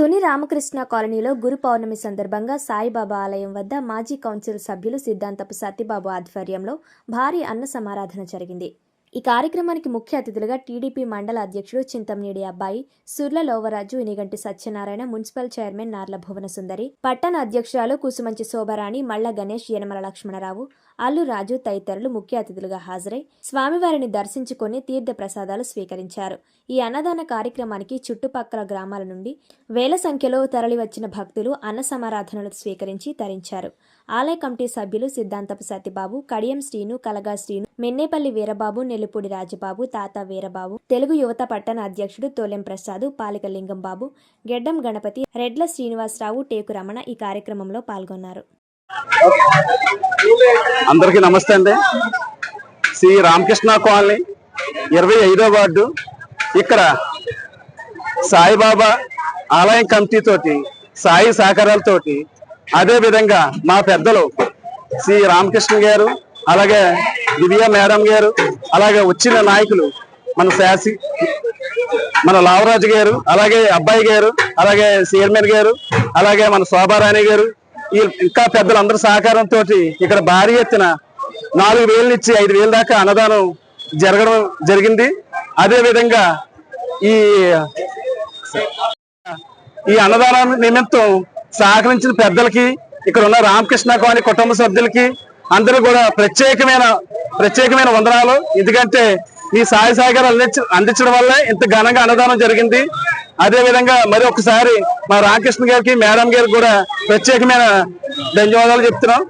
తుని రామకృష్ణ కాలనీలో గురు పౌర్ణమి సందర్భంగా సాయిబాబా ఆలయం వద్ద మాజీ కౌన్సిల్ సభ్యులు సిద్ధాంతపు సత్యబాబు ఆధ్వర్యంలో భారీ అన్న సమారాధన జరిగింది. ఈ కార్యక్రమానికి ముఖ్య అతిథులుగా టీడీపీ మండల అధ్యక్షుడు చింతమనేడి అబ్బాయి సుర్ల లోవరాజు ఇనిగంటి సత్యనారాయణ మున్సిపల్ చైర్మన్ నార్ల భువన సుందరి పట్టణ అధ్యక్షురాలు కుసుమంచి శోభరాణి మల్ల గణేష్ యనమల లక్ష్మణరావు అల్లు రాజు తదితరులు ముఖ్య అతిథులుగా హాజరై స్వామివారిని దర్శించుకొని తీర్థ ప్రసాదాలు స్వీకరించారు. ఈ అన్నదాన కార్యక్రమానికి చుట్టుపక్కల గ్రామాల నుండి వేల సంఖ్యలో తరలివచ్చిన భక్తులు అన్న సమారాధనలు స్వీకరించి తరించారు. ఆలయ కమిటీ సభ్యులు సిద్ధాంతపు సతిబాబు కడియం శ్రీను కలగా శ్రీను మెన్నేపల్లి వీరబాబు నెల్లిపూడి రాజబాబు తాత వీరబాబు తెలుగు యువత పట్టణ అధ్యక్షుడు తోలెం ప్రసాద్ పాలిక లింగం బాబు గెడ్డం గణపతి రెడ్ల శ్రీనివాసరావు టేకు రమణ ఈ కార్యక్రమంలో పాల్గొన్నారు. అందరికీ నమస్తే అండి. శ్రీ రామకృష్ణ కాలనీ ఇరవై ఐదో వార్డు ఇక్కడ సాయిబాబా ఆలయం కమిటీ తోటి సాయి సహకారాలతోటి అదే విధంగా మా పెద్దలు శ్రీ రామకృష్ణ గారు అలాగే దివ్య మేడం గారు అలాగే వచ్చిన నాయకులు మన శాసి మన లావరాజు గారు అలాగే అబ్బాయి గారు అలాగే చైర్మన్ గారు అలాగే మన శోభారాణి గారు ఈ ఇంకా పెద్దలందరి సహకారంతో ఇక్కడ భారీ ఎత్తున నాలుగు వేల నుంచి ఐదు వేల దాకా అన్నదానం జరగడం జరిగింది. అదే విధంగా ఈ ఈ అన్నదానం నిమిత్తం సహకరించిన పెద్దలకి ఇక్కడ ఉన్న రామకృష్ణ కాలనీ కుటుంబ సభ్యులకి అందరూ కూడా ప్రత్యేకమైన ప్రత్యేకమైన వందనాలు. ఎందుకంటే ఈ సాయి సాగర్ అందించ అందించడం వల్లే ఇంత ఘనంగా అన్నదానం జరిగింది. అదే విధంగా మరి ఒకసారి మా రామకృష్ణ గారికి మేడం గారికి కూడా ప్రత్యేకమైన ధన్యవాదాలు చెప్తున్నాం.